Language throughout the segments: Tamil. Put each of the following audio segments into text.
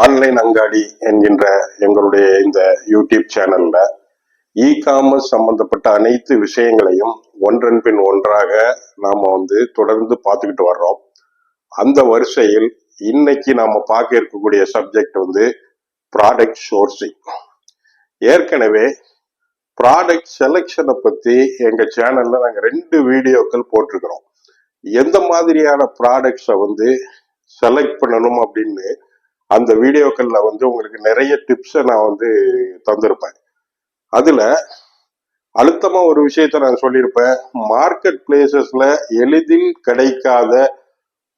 ஆன்லைன் அங்காடி என்கின்ற எங்களுடைய இந்த யூடியூப் சேனல்ல இ காமர்ஸ் சம்பந்தப்பட்ட அனைத்து விஷயங்களையும் ஒன்றன் பின் ஒன்றாக நாம வந்து தொடர்ந்து பார்த்துக்கிட்டு வர்றோம். அந்த வரிசையில் இன்னைக்கு நாம பார்க்க இருக்கக்கூடிய சப்ஜெக்ட் வந்து ப்ராடக்ட் சோர்சிங் ஏற்கனவே ப்ராடக்ட் செலெக்ஷனை பத்தி எங்க சேனல்ல நாங்க ரெண்டு வீடியோக்கள் போட்டிருக்கிறோம். எந்த மாதிரியான ப்ராடக்ட்ஸை வந்து செலக்ட் பண்ணணும் அப்படின்னு அந்த வீடியோக்கள்ல வந்து உங்களுக்கு நிறைய டிப்ஸை நான் வந்து தந்திருப்பேன். அதுல அழுத்தமா ஒரு விஷயத்த நான் சொல்லியிருப்பேன். மார்க்கெட் பிளேசஸ்ல எளிதில் கிடைக்காத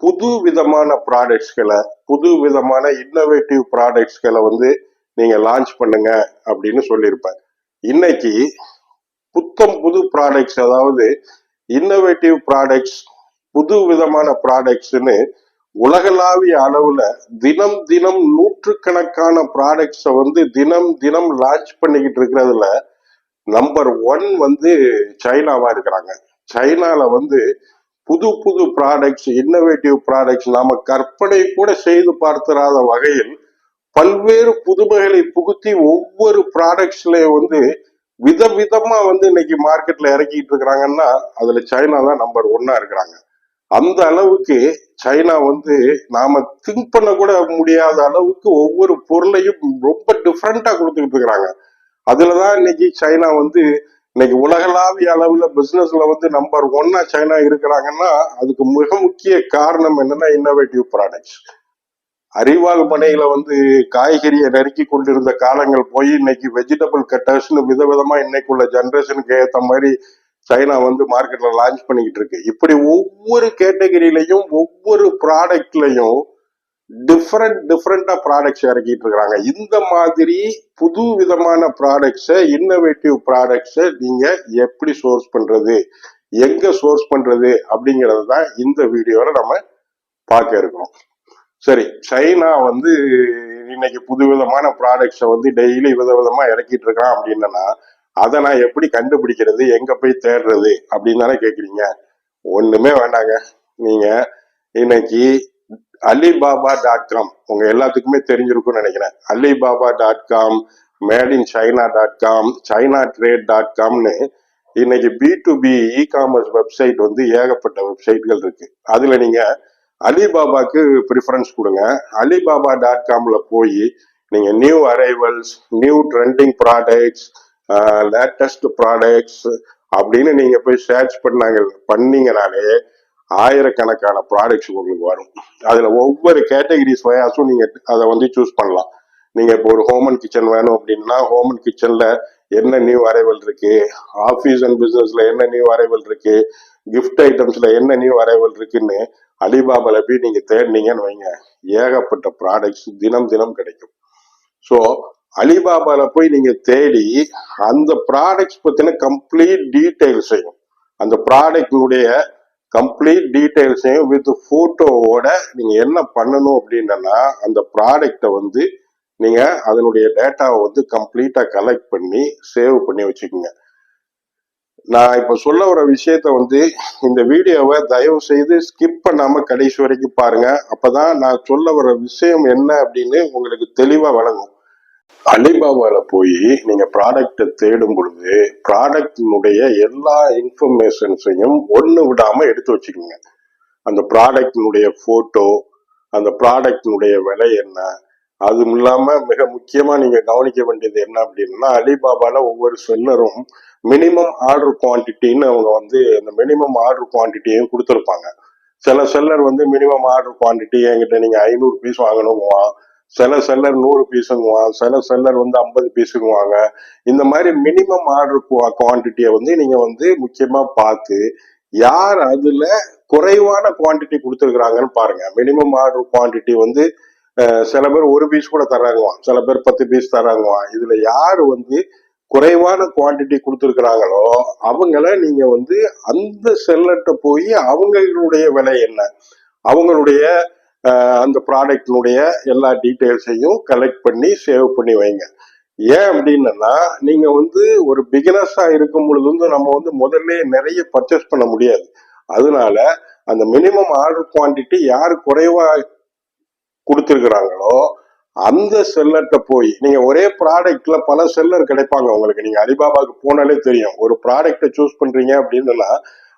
புது விதமான ப்ராடக்ட்ஸ்களை புது விதமான இன்னோவேட்டிவ் ப்ராடக்ட்ஸ்களை வந்து நீங்க லான்ச் பண்ணுங்க அப்படின்னு சொல்லியிருப்பேன். இன்னைக்கு புத்தம் புது ப்ராடக்ட்ஸ் அதாவது இன்னோவேட்டிவ் ப்ராடக்ட்ஸ் புது விதமான ப்ராடக்ட்ஸ்னு உலகளாவிய அளவுல தினம் தினம் நூற்றுக்கணக்கான ப்ராடக்ட்ஸை வந்து தினம் தினம் லான்ச் பண்ணிக்கிட்டு இருக்கிறதுல நம்பர் ஒன் வந்து சைனாவா இருக்கிறாங்க. சைனால வந்து புது புது ப்ராடக்ட்ஸ் இன்னோவேட்டிவ் ப்ராடக்ட்ஸ் நாம கற்பனை கூட செய்து பார்த்திராத வகையில் பல்வேறு புதுமைகளை புகுத்தி ஒவ்வொரு ப்ராடக்ட்ஸ்லயும் வந்து விதவிதமா வந்து இன்னைக்கு மார்க்கெட்ல இறக்கிட்டு இருக்கிறாங்கன்னா அதுல சைனா தான் நம்பர் ஒன்னா இருக்கிறாங்க. அந்த அளவுக்கு சைனா வந்து நாம திங்க் பண்ண கூட முடியாத அளவுக்கு ஒவ்வொரு பொருளையும் ரொம்ப டிஃப்ரெண்டா கொடுத்துக்கிட்டு இருக்கிறாங்க. அதுலதான் இன்னைக்கு சைனா வந்து இன்னைக்கு உலகளாவிய அளவுல பிசினஸ்ல வந்து நம்பர் ஒன்னா சைனா இருக்கிறாங்கன்னா அதுக்கு மிக முக்கிய காரணம் என்னன்னா இன்னோவேட்டிவ் ப்ராடக்ட்ஸ் அறிவாள் பனையில வந்து காய்கறியை நறுக்கி கொண்டிருந்த காலங்கள் போய் இன்னைக்கு வெஜிடபிள் கட்டர்ஸ்னு விதவிதமா இன்னைக்குள்ள ஜென்ரேஷனுக்கு ஏற்ற மாதிரி சைனா வந்து மார்க்கெட்ல லான்ச் பண்ணிக்கிட்டு இருக்கு. இப்படி ஒவ்வொரு கேட்டகரியிலையும் ஒவ்வொரு ப்ராடக்ட்லையும் டிஃப்ரெண்ட் டிஃப்ரெண்டா ப்ராடக்ட்ஸ் இறக்கிட்டு இருக்கிறாங்க. இந்த மாதிரி புது விதமான ப்ராடக்ட்ஸை இன்னோவேட்டிவ் ப்ராடக்ட்ஸை நீங்க எப்படி சோர்ஸ் பண்றது எங்க சோர்ஸ் பண்றது அப்படிங்கறது தான் இந்த வீடியோல நம்ம பார்க்க இருக்கோம் சரி சைனா வந்து இன்னைக்கு புது விதமான ப்ராடக்ட்ஸை வந்து டெய்லி விதவிதமா இறக்கிட்டு இருக்கான் அப்படின்னா அதை நான் எப்படி கண்டுபிடிக்கிறது? எங்க போய் தேடுறது? அப்படின்னு தானே கேக்குறீங்க. ஒண்ணுமே வேண்டாங்க. நீங்க இன்னைக்கு அலிபாபா டாட் காம் உங்க எல்லாத்துக்குமே தெரிஞ்சிருக்கும்னு நினைக்கிறேன். Alibaba dot com made in China dot com China trade dot காம்னு இன்னைக்கு B to B e commerce website வந்து ஏகப்பட்ட வெப்சைட்கள் இருக்கு. அதுல நீங்க அலிபாபாக்கு ப்ரிஃபரன்ஸ் கொடுங்க. அலிபாபா டாட் காம்ல போய் நீங்க new arrivals new trending products latest products அப்படின்னு நீங்க போய் சர்ச் பண்ணாங்க பண்ணீங்கனாலே ஆயிரக்கணக்கான ப்ராடக்ட்ஸ் உங்களுக்கு வரும். அதுல ஒவ்வொரு கேட்டகரிஸ் வயாசும் நீங்க அதை வந்து சூஸ் பண்ணலாம். நீங்க இப்போ ஒரு ஹோம் அண்ட் கிச்சன் வேணும் அப்படின்னா ஹோம் அண்ட் கிச்சன்ல என்ன நியூ அரைவல் இருக்கு? ஆஃபீஸ் அண்ட் பிசினஸ்ல என்ன நியூ அரைவல் இருக்கு? கிஃப்ட் ஐட்டம்ஸ்ல என்ன நியூ அரைவல் இருக்குன்னு அலிபாபால போய் நீங்க தேடினீங்கன்னு வைங்க. ஏகப்பட்ட ப்ராடக்ட்ஸ் தினம் தினம் கிடைக்கும். ஸோ அலிபாபால போய் நீங்க தேடி அந்த ப்ராடக்ட்ஸ் பத்தின கம்ப்ளீட் டீட்டெயில்ஸையும் அந்த ப்ராடக்டினுடைய கம்ப்ளீட் டீட்டெயில்ஸையும் வித் போட்டோவோட நீங்க என்ன பண்ணணும் அப்படின்னா அந்த ப்ராடக்டை வந்து நீங்க அதனுடைய டேட்டாவை வந்து கம்ப்ளீட்டா கலெக்ட் பண்ணி சேவ் பண்ணி வச்சுக்கோங்க. நான் இப்ப சொல்ல வர விஷயத்த வந்து இந்த வீடியோவை தயவு செய்து ஸ்கிப் பண்ணாம கடைசி வரைக்கும் பாருங்க. அப்பதான் நான் சொல்ல வர விஷயம் என்ன அப்படின்னு உங்களுக்கு தெளிவா வழங்கும். அலிபாபால போய் நீங்க ப்ராடக்ட தேடும் பொழுது ப்ராடக்டினுடைய எல்லா இன்ஃபர்மேஷன்ஸையும் ஒண்ணு விடாம எடுத்து வச்சுக்கோங்க. அந்த ப்ராடக்டினுடைய போட்டோ அந்த ப்ராடக்டினுடைய விலை என்ன? அதுவும் இல்லாம மிக முக்கியமா நீங்க கவனிக்க வேண்டியது என்ன அப்படின்னா அலிபாபால ஒவ்வொரு செல்லரும் மினிமம் ஆர்டர் குவான்டிட்டின்னு அவங்க வந்து அந்த மினிமம் ஆர்டர் குவான்டிட்டியும் கொடுத்துருப்பாங்க. சில செல்லர் வந்து மினிமம் ஆர்டர் குவான்டிட்டி என்கிட்ட நீங்க ஐநூறு பீஸ் வாங்கணுமா சில செல்லர் நூறு பீஸுங்குவான் சில செல்லர் வந்து ஐம்பது பீஸுங்குவாங்க. இந்த மாதிரி மினிமம் ஆர்டர் குவான்டிட்டியை வந்து நீங்க வந்து முக்கியமா பார்த்து யார் அதுல குறைவான குவான்டிட்டி கொடுத்துருக்குறாங்கன்னு பாருங்க. மினிமம் ஆர்டர் குவான்டிட்டி வந்து சில பேர் ஒரு பீஸ் கூட தராங்குவான் சில பேர் பத்து பீஸ் தராங்குவான் இதுல யார் வந்து குறைவான குவான்டிட்டி கொடுத்துருக்குறாங்களோ அவங்கள நீங்க வந்து அந்த செல்லர்கிட்ட போய் அவங்களுடைய விலை என்ன? அவங்களுடைய அந்த ப்ராடக்டினுடைய எல்லா டீட்டெயில்ஸையும் கலெக்ட் பண்ணி சேவ் பண்ணி வைங்க. ஏன் அப்படின்னா நீங்க வந்து ஒரு பிகினர்ஸா இருக்கும் பொழுது வந்து நம்ம வந்து முதல்ல நிறைய பர்ச்சேஸ் பண்ண முடியாது. அதனால அந்த மினிமம் ஆர்டர் குவான்டிட்டி யார் குறைவா கொடுத்துருக்குறாங்களோ அந்த செல்லர்கிட்ட போய் நீங்க ஒரே ப்ராடக்ட்ல பல செல்லர் கிடைப்பாங்க உங்களுக்கு. நீங்க அலிபாபாக்கு போனாலே தெரியும். ஒரு ப்ராடக்ட்டை சூஸ் பண்றீங்க அப்படின்னா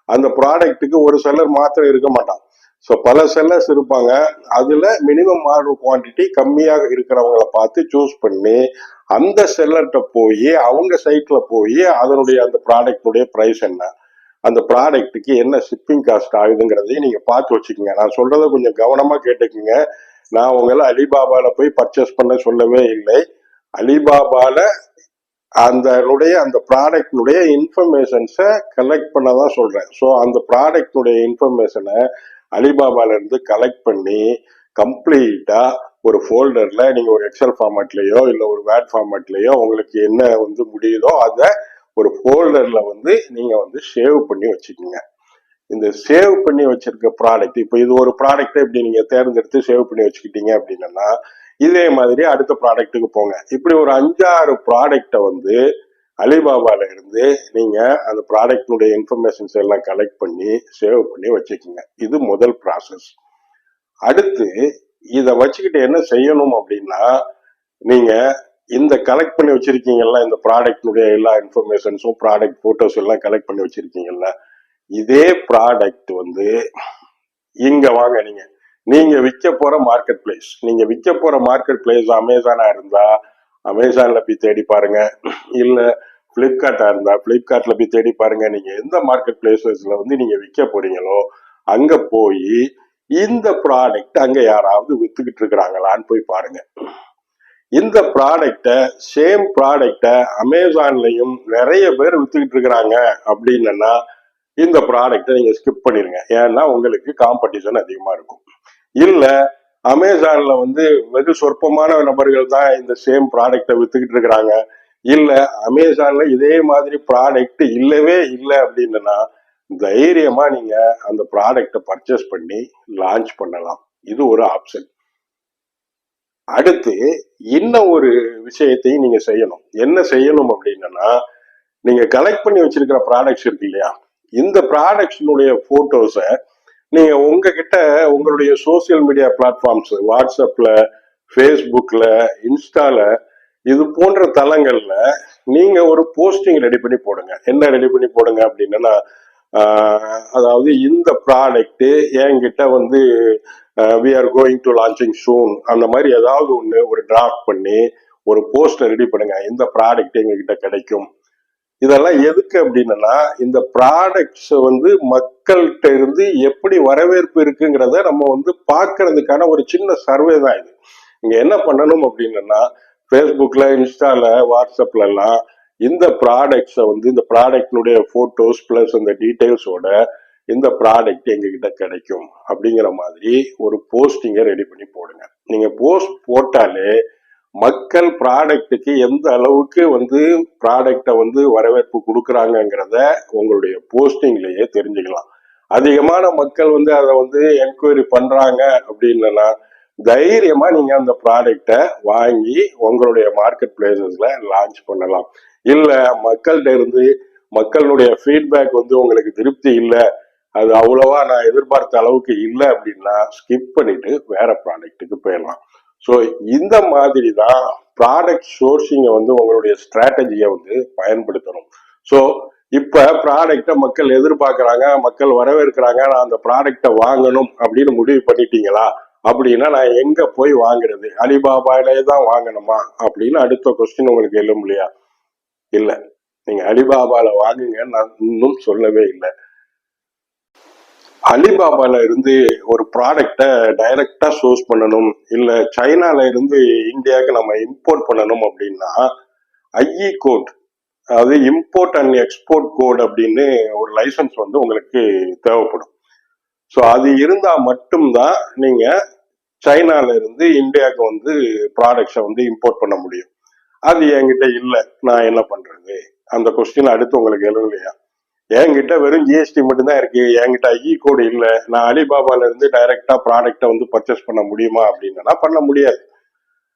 அந்த ப்ராடக்ட்டுக்கு ஒரு செல்லர் மாத்திரம் இருக்க மாட்டான். ஸோ பல செல்லர்ஸ் இருப்பாங்க. அதுல மினிமம் ஆர்டர் குவான்டிட்டி கம்மியாக இருக்கிறவங்கள பார்த்து சூஸ் பண்ணி அந்த செல்லர்கிட்ட போய் அவங்க சைட்ல போய் அதனுடைய அந்த ப்ராடக்டுடைய ப்ரைஸ் என்ன? அந்த ப்ராடக்ட்டுக்கு என்ன ஷிப்பிங் காஸ்ட் ஆகுதுங்கிறதையும் நீங்க பார்த்து வச்சுக்கோங்க. நான் சொல்கிறத கொஞ்சம் கவனமா கேட்டுக்குங்க. நான் உங்களை அலிபாபால போய் பர்ச்சேஸ் பண்ண சொல்லவே இல்லை. அலிபாபால அதனுடைய அந்த ப்ராடக்டினுடைய இன்ஃபர்மேஷன்ஸை கலெக்ட் பண்ண தான் சொல்கிறேன் ஸோ அந்த ப்ராடக்டினுடைய இன்ஃபர்மேஷனை அலிபாபாலேருந்து கலெக்ட் பண்ணி கம்ப்ளீட்டாக ஒரு ஃபோல்டரில் நீங்கள் ஒரு எக்ஸல் ஃபார்மேட்லேயோ இல்லை ஒரு வேட் ஃபார்மேட்லேயோ உங்களுக்கு என்ன வந்து முடியுதோ அதை ஒரு ஃபோல்டரில் வந்து நீங்கள் வந்து சேவ் பண்ணி வச்சுக்கோங்க. இந்த சேவ் பண்ணி வச்சிருக்க ப்ராடக்ட் இப்போ இது ஒரு ப்ராடக்ட்டை இப்படி நீங்கள் தேர்ந்தெடுத்து சேவ் பண்ணி வச்சுக்கிட்டீங்க அப்படின்னா இதே மாதிரி அடுத்த ப்ராடக்ட்டுக்கு போங்க. இப்படி ஒரு அஞ்சாறு ப்ராடக்ட்டை வந்து அலிபாபால இருந்து நீங்க அந்த ப்ராடக்டினுடைய இன்ஃபர்மேஷன்ஸ் எல்லாம் கலெக்ட் பண்ணி சேவ் பண்ணி வச்சுக்கோங்க. இது முதல் ப்ராசஸ் அடுத்து இதை வச்சுக்கிட்டு என்ன செய்யணும் அப்படின்னா நீங்க இந்த கலெக்ட் பண்ணி வச்சிருக்கீங்கல்ல இந்த ப்ராடக்டினுடைய எல்லா இன்ஃபர்மேஷன்ஸும் ப்ராடக்ட் போட்டோஸ் எல்லாம் கலெக்ட் பண்ணி வச்சிருக்கீங்கல்ல இதே ப்ராடக்ட் வந்து இங்க வாங்க நீங்க. நீங்க விற்க போற மார்க்கெட் பிளேஸ் நீங்க விற்க போற மார்க்கெட் பிளேஸ் அமேசானா இருந்தா அமேசான்ல போய் தேடி பாருங்க. இல்ல பிளிப்கார்ட்டா இருந்தா பிளிப்கார்ட்ல போய் தேடி பாருங்க. நீங்க எந்த மார்க்கெட் பிளேசஸ்ல வந்து நீங்க விற்க போறீங்களோ அங்க போய் இந்த ப்ராடக்ட் அங்க யாராவது வித்துக்கிட்டு இருக்கிறாங்களான்னு போய் பாருங்க. இந்த ப்ராடக்டை சேம் ப்ராடக்டை அமேசான்லையும் நிறைய பேர் வித்துக்கிட்டு இருக்கிறாங்க அப்படின்னா இந்த ப்ராடக்ட்டை நீங்க ஸ்கிப் பண்ணிருங்க. ஏன்னா உங்களுக்கு காம்படிஷன் அதிகமா இருக்கும். இல்ல அமேசான்ல வந்து வெகு சொற்பமான நபர்கள் தான் இந்த சேம் ப்ராடக்ட்டை வித்துக்கிட்டு இருக்கிறாங்க. இல்ல அமேசான்ல இதே மாதிரி ப்ராடக்ட் இல்லவே இல்லை அப்படின்னா தைரியமா நீங்க அந்த ப்ராடக்ட்டை பர்ச்சேஸ் பண்ணி லான்ச் பண்ணலாம். இது ஒரு ஆப்ஷன் அடுத்து இன்னும் ஒரு விஷயத்தையும் நீங்க செய்யணும். என்ன செய்யணும் அப்படின்னா நீங்க கலெக்ட் பண்ணி வச்சிருக்கிற ப்ராடக்ட்ஸ் இருக்கு இல்லையா? இந்த ப்ராடக்ட்ஸினுடைய போட்டோஸை நீங்க உங்ககிட்ட உங்களுடைய சோசியல் மீடியா பிளாட்ஃபார்ம்ஸ் வாட்ஸ்அப்ல ஃபேஸ்புக்ல இன்ஸ்டால இது போன்ற தளங்கள்ல நீங்க ஒரு போஸ்டிங் ரெடி பண்ணி போடுங்க. என்ன ரெடி பண்ணி போடுங்க அப்படின்னா அதாவது இந்த ப்ராடக்ட் என்கிட்ட வந்து we are going to launching soon அந்த மாதிரி ஏதாவது ஒன்று ஒரு டிராஃப்ட் பண்ணி ஒரு போஸ்டர் ரெடி பண்ணுங்க. இந்த ப்ராடக்ட் எங்ககிட்ட கிடைக்கும். இதெல்லாம் எதுக்கு அப்படின்னா இந்த ப்ராடக்ட்ஸ் வந்து மக்கள்கிட்ட இருந்து எப்படி வரவேற்பு இருக்குங்கிறத நம்ம வந்து பார்க்கறதுக்கான ஒரு சின்ன சர்வே தான் இது. இங்க என்ன பண்ணணும் அப்படின்னா ஃபேஸ்புக்ல இன்ஸ்டால வாட்ஸ்அப்ல எல்லாம் இந்த ப்ராடக்ட்ஸை வந்து இந்த ப்ராடக்டினுடைய போட்டோஸ் பிளஸ் அந்த டீட்டெயில்ஸோட இந்த ப்ராடக்ட் எங்ககிட்ட கிடைக்கும் அப்படிங்கிற மாதிரி ஒரு போஸ்டிங்கை ரெடி பண்ணி போடுங்க. நீங்க போஸ்ட் போட்டாலே மக்கள் ப்ராடக்ட்டுக்கு எந்த அளவுக்கு வந்து ப்ராடக்டை வந்து வரவேற்பு கொடுக்குறாங்கங்கிறத உங்களுடைய போஸ்டிங்லேயே தெரிஞ்சுக்கலாம். அதிகமான மக்கள் வந்து அதை வந்து என்கொயரி பண்ணுறாங்க அப்படின்னா தைரியமாக நீங்கள் அந்த ப்ராடக்டை வாங்கி உங்களுடைய மார்க்கெட் பிளேசஸில் லான்ச் பண்ணலாம். இல்லை மக்கள்கிட்ட இருந்து மக்களுடைய ஃபீட்பேக் வந்து உங்களுக்கு திருப்தி இல்லை அது அவ்வளோவா நான் எதிர்பார்த்த அளவுக்கு இல்லை அப்படின்னா ஸ்கிப் பண்ணிட்டு வேற ப்ராடக்ட்டுக்கு போயிடலாம். ஸோ இந்த மாதிரி தான் ப்ராடக்ட் சோர்சிங்கை வந்து உங்களுடைய ஸ்ட்ராட்டஜியை வந்து பயன்படுத்தணும். ஸோ இப்போ ப்ராடக்டை மக்கள் எதிர்பார்க்குறாங்க மக்கள் வரவேற்கிறாங்க நான் அந்த ப்ராடக்டை வாங்கணும் அப்படின்னு முடிவு பண்ணிட்டீங்களா? அப்படின்னா நான் எங்கே போய் வாங்குறது? அலிபாபாலே தான் வாங்கணுமா? அப்படின்னு அடுத்த கொஸ்டின் உங்களுக்கு எழும் இல்லையா? இல்லை. நீங்கள் அலிபாபாவில் வாங்குங்க நான் இன்னும் சொல்லவே இல்லை. அலிபாபால இருந்து ஒரு ப்ராடக்டை டைரக்டா சோர்ஸ் பண்ணணும். இல்ல சைனால இருந்து இந்தியாவுக்கு நம்ம இம்போர்ட் பண்ணணும் அப்படின்னா ஐஇ கோட் அதாவது இம்போர்ட் அண்ட் எக்ஸ்போர்ட் கோட் அப்படின்னு ஒரு லைசன்ஸ் வந்து உங்களுக்கு தேவைப்படும். ஸோ அது இருந்தா மட்டும்தான் நீங்க சைனால இருந்து இந்தியாவுக்கு வந்து ப்ராடக்ட்ஸை வந்து இம்போர்ட் பண்ண முடியும். அது என்கிட்ட இல்லை நான் என்ன பண்றது? அந்த கொஸ்டின் அடுத்து உங்களுக்கு எழுதலையா? என்கிட்ட வெறும் ஜிஎஸ்டி மட்டும்தான் இருக்கு. என்கிட்ட ஐ கோடு இல்லை. நான் அலிபாபால இருந்து டைரக்டா ப்ராடக்ட்டை வந்து பர்ச்சேஸ் பண்ண முடியுமா அப்படின்னா பண்ண முடியாது.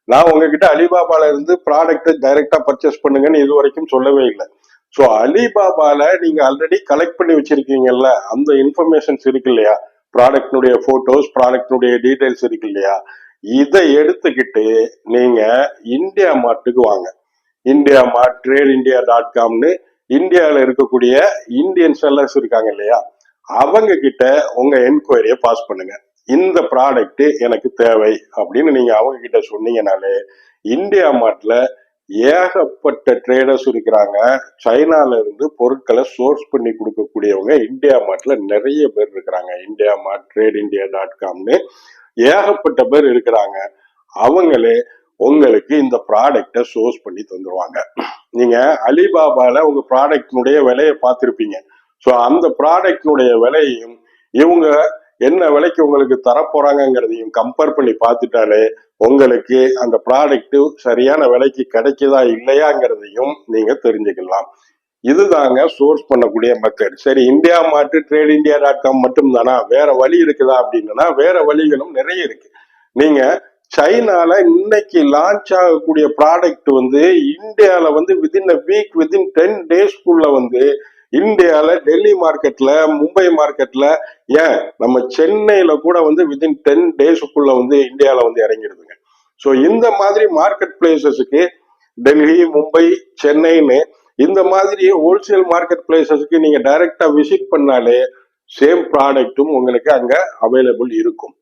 நான் உங்ககிட்ட அலிபாபால இருந்து ப்ராடக்ட்டை டைரக்டா பர்ச்சேஸ் பண்ணுங்கன்னு இது வரைக்கும் சொல்லவே இல்லை. ஸோ அலிபாபால நீங்க ஆல்ரெடி கலெக்ட் பண்ணி வச்சிருக்கீங்கல்ல அந்த இன்ஃபர்மேஷன்ஸ் இருக்கு இல்லையா? ப்ராடக்டினுடைய போட்டோஸ் ப்ராடக்டினுடைய டீடைல்ஸ் இருக்கு இல்லையா? இதை எடுத்துக்கிட்டு நீங்க இந்தியா மார்ட்டுக்கு வாங்க. India Mart Trade India dot காம்னு இந்தியாவில் இருக்கக்கூடிய இந்தியன் செல்லர்ஸ் இருக்காங்க இல்லையா? அவங்க கிட்ட உங்க என்கொயரியை பாஸ் பண்ணுங்க. இந்த ப்ராடக்ட் எனக்கு தேவை அப்படின்னு நீங்க அவங்க கிட்ட சொன்னீங்கனாலே இந்தியா மார்ட்ல ஏகப்பட்ட ட்ரேடர்ஸ் இருக்கிறாங்க. சைனால இருந்து பொருட்களை சோர்ஸ் பண்ணி கொடுக்கக்கூடியவங்க இந்தியா மார்ட்ல நிறைய பேர் இருக்கிறாங்க. India Mart Trade India dot காம்னு ஏகப்பட்ட பேர் இருக்கிறாங்க. அவங்களே உங்களுக்கு இந்த ப்ராடக்டை சோர்ஸ் பண்ணி தந்துருவாங்க. நீங்க அலிபாபால உங்க ப்ராடக்டினுடைய விலையை பார்த்துருப்பீங்க. ஸோ அந்த ப்ராடக்டினுடைய விலையையும் இவங்க என்ன விலைக்கு உங்களுக்கு தரப்போறாங்கிறதையும் கம்பேர் பண்ணி பார்த்துட்டாலே உங்களுக்கு அந்த ப்ராடக்ட் சரியான விலைக்கு கிடைக்குதா இல்லையாங்கிறதையும் நீங்க தெரிஞ்சுக்கலாம். இதுதாங்க சோர்ஸ் பண்ணக்கூடிய மெத்தட் சரி இந்தியா மாட்டு ட்ரேட் இந்தியா டாட் காம் மட்டும் தானா வேற வழி இருக்குதா அப்படின்னா வேற வழிகளும் நிறைய இருக்கு. நீங்க சைனால இன்னைக்கு லான்ச் ஆகக்கூடிய ப்ராடக்ட் வந்து இந்தியால வந்து within a week within ten டேஸ்க்குள்ள வந்து இந்தியால டெல்லி மார்க்கெட்ல மும்பை மார்க்கெட்ல ஏன்? நம்ம சென்னையில கூட வந்து வித்தின் டென் டேஸுக்குள்ள வந்து இந்தியால வந்து இறங்கிடுதுங்க. ஸோ இந்த மாதிரி மார்க்கெட் பிளேசஸுக்கு டெல்லி மும்பை சென்னைன்னு இந்த மாதிரி ஹோல்சேல் மார்க்கெட் பிளேசஸ்க்கு நீங்க டைரக்டா விசிட் பண்ணாலே சேம் ப்ராடக்ட்டும் உங்களுக்கு அங்க அவைலபிள் இருக்கும்.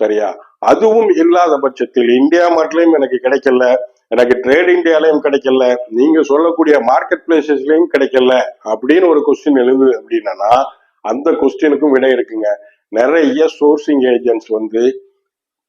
சரியா? அதுவும் இல்லாத பட்சத்தில் இந்தியா மார்ட்லயும் எனக்கு கிடைக்கல எனக்கு ட்ரேட் இந்தியாலையும் கிடைக்கல நீங்க சொல்லக்கூடிய மார்க்கெட் பிளேசஸ்லயும் கிடைக்கல அப்படின்னு ஒரு கொஸ்டின் எழுது அப்படின்னா அந்த கொஸ்டினுக்கும் விடை இருக்குங்க. நிறைய சோர்சிங் ஏஜென்ட்ஸ் வந்து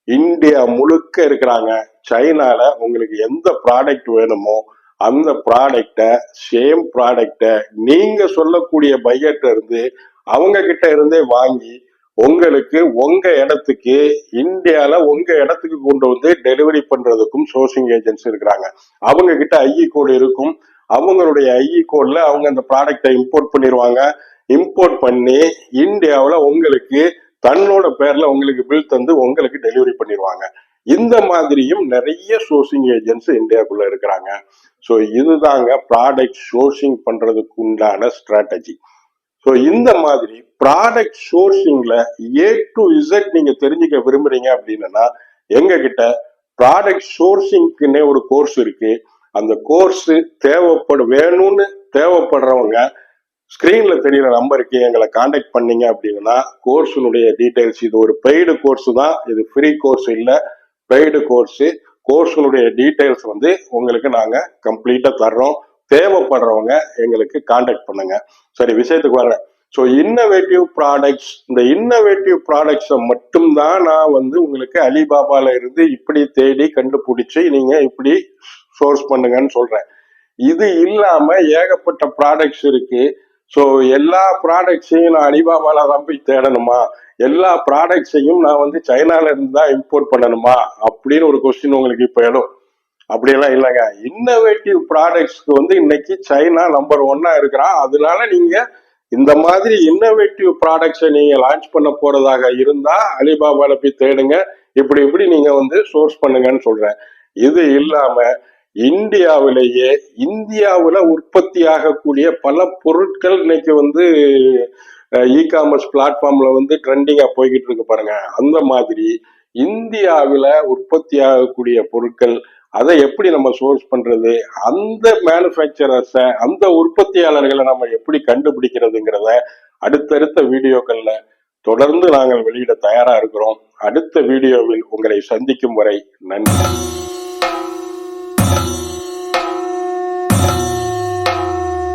இந்தியா முழுக்க இருக்கிறாங்க. சைனால உங்களுக்கு எந்த ப்ராடக்ட் வேணுமோ அந்த ப்ராடக்டை சேம் ப்ராடக்டை நீங்க சொல்லக்கூடிய பையர்ட்ட இருந்து அவங்க கிட்ட இருந்தே வாங்கி உங்களுக்கு உங்க இடத்துக்கு இந்தியால உங்க இடத்துக்கு கொண்டு வந்து டெலிவரி பண்றதுக்கும் சோர்சிங் ஏஜென்சி இருக்கிறாங்க. அவங்க கிட்ட ஐஇ கோடு இருக்கும். அவங்களுடைய ஐஇ கோட்ல அவங்க அந்த ப்ராடக்டை இம்போர்ட் பண்ணிடுவாங்க இம்போர்ட் பண்ணி இந்தியாவில் உங்களுக்கு தன்னோட பேர்ல உங்களுக்கு பில் தந்து உங்களுக்கு டெலிவரி பண்ணிடுவாங்க இந்த மாதிரியும் நிறைய சோர்சிங் ஏஜென்ட்ஸ் இந்தியாக்குள்ள இருக்கிறாங்க. ஸோ இதுதாங்க ப்ராடக்ட் சோர்சிங் பண்றதுக்கு உண்டான ஸ்ட்ராட்டஜி ஸோ இந்த மாதிரி ப்ராடக்ட் சோர்சிங்ல ஏ டு இசட் நீங்க தெரிஞ்சுக்க விரும்புறீங்க அப்படின்னா எங்க கிட்ட ப்ராடக்ட் சோர்சிங்க்குன்னே ஒரு கோர்ஸ் இருக்கு. அந்த கோர்ஸ் தேவைப்படும் வேணும்னு தேவைப்படுறவங்க ஸ்கிரீன்ல தெரியுற நம்பருக்கு எங்களை காண்டாக்ட் பண்ணீங்க அப்படின்னா கோர்ஸினுடைய டீட்டெயில்ஸ் இது ஒரு பெய்டு கோர்ஸ் தான். இது ஃப்ரீ கோர்ஸ் இல்லை. பெய்டு கோர்ஸ் கோர்ஸினுடைய டீட்டெயில்ஸ் வந்து உங்களுக்கு நாங்க கம்ப்ளீட்டா தர்றோம். தேவைப்படுறவங்க எங்களுக்கு காண்டாக்ட் பண்ணுங்க. சரி விஷயத்துக்கு வரேன் ஸோ இன்னோவேட்டிவ் ப்ராடக்ட்ஸ் இந்த இன்னோவேட்டிவ் ப்ராடக்ட்ஸை மட்டும்தான் நான் வந்து உங்களுக்கு அலிபாபால இருந்து இப்படி தேடி கண்டுபிடிச்சி நீங்க இப்படி சோர்ஸ் பண்ணுங்கன்னு சொல்றேன். இது இல்லாம ஏகப்பட்ட ப்ராடக்ட்ஸ் இருக்கு. ஸோ எல்லா ப்ராடக்ட்ஸையும் நான் அலிபாபால தான் போய் தேடணுமா? எல்லா ப்ராடக்ட்ஸையும் நான் வந்து சைனால இருந்து தான் இம்போர்ட் பண்ணணுமா? அப்படின்னு ஒரு கொஸ்டின் உங்களுக்கு இப்போ எழும். அப்படியெல்லாம் இல்லைங்க. இன்னோவேட்டிவ் ப்ராடக்ட்ஸ்க்கு வந்து இன்னைக்கு சைனா நம்பர் ஒன்னா இருக்கிறான் அதனால நீங்க இந்த மாதிரி இன்னோவேட்டிவ் ப்ராடக்ட்ஸை நீங்கள் லான்ச் பண்ண போறதாக இருந்தா அலிபாபால போய் தேடுங்க. இப்படி இப்படி நீங்க வந்து சோர்ஸ் பண்ணுங்கன்னு சொல்றேன். இது இல்லாம இந்தியாவிலேயே இந்தியாவில் உற்பத்தி ஆகக்கூடிய பல பொருட்கள் இன்னைக்கு வந்து இ காமர்ஸ் பிளாட்ஃபார்ம்ல வந்து ட்ரெண்டிங்காக போய்கிட்டு இருக்கு பாருங்க. அந்த மாதிரி இந்தியாவில் உற்பத்தி ஆகக்கூடிய பொருட்கள் அதை எப்படி நம்ம சோர்ஸ் பண்றது? அந்த மேனுஃபேக்சரர்ஸை அந்த உற்பத்தியாளர்களை நம்ம எப்படி கண்டுபிடிக்கிறதுங்கிறத அடுத்தடுத்த வீடியோக்கள்ல தொடர்ந்து நாங்கள் வெளியிட தயாரா இருக்கிறோம். அடுத்த வீடியோவில் உங்களை சந்திக்கும் வரை நன்றி.